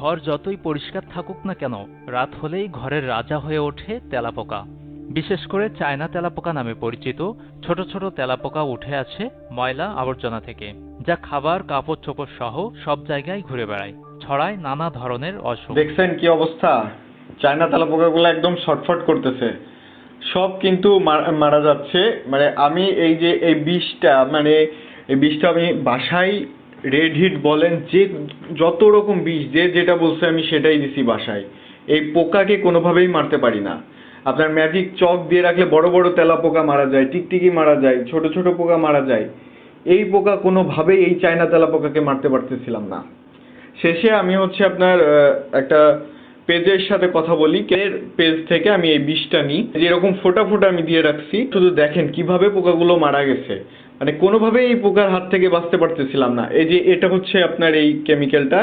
ঘর যতই পরিষ্কার থাকুক না কেন, রাত হলেই ঘরের রাজা হয়ে ওঠে তেলাপোকা। বিশেষ করে চায়না তেলাপোকা নামে পরিচিত, ছোট ছোট তেলাপোকা উঠে আছে ময়লা আবর্জনা থেকে, যা খাবার, কাপড় চোপড় সহ সব জায়গায় ঘুরে বেড়ায়, ছড়ায় নানা ধরনের অসুখ। দেখছেন কি অবস্থা? চায়না তেলা পোকাগুলো একদম ছটফট করতেছে। সব কিন্তু মারা যাচ্ছে। মানে আমি এই যে এই বিষটা মানে এই বিষটা আমি বাসায় রেড হিট বলেন, যে যত রকম বিষ, যে যেটা বলছে আমি সেটাই দিছি বাসায়। এই পোকাকে কোনোভাবেই মারতে পারি না। আপনার ম্যাজিক চক দিয়ে রাখলে বড় বড় তেলা পোকা মারা যায়, টিকটিকি মারা যায়, ছোট ছোট পোকা মারা যায়। এই পোকা কোনোভাবেই এই চায়না তেলা পোকাকে মারতে পারতেছিলাম না। শেষে আমি হচ্ছে আপনার একটা পেজের সাথে কথা বলি। এর পেজ থেকে আমি এই বিষটা নিই। যেরকম ফোটা ফোটা আমি দিয়ে রাখছি, শুধু দেখেন কীভাবে পোকাগুলো মারা গেছে। মানে কোনোভাবেই এই পোকার হাত থেকে বাঁচতে পারতেছিলাম না। এই যে এটা হচ্ছে আপনার এই কেমিক্যালটা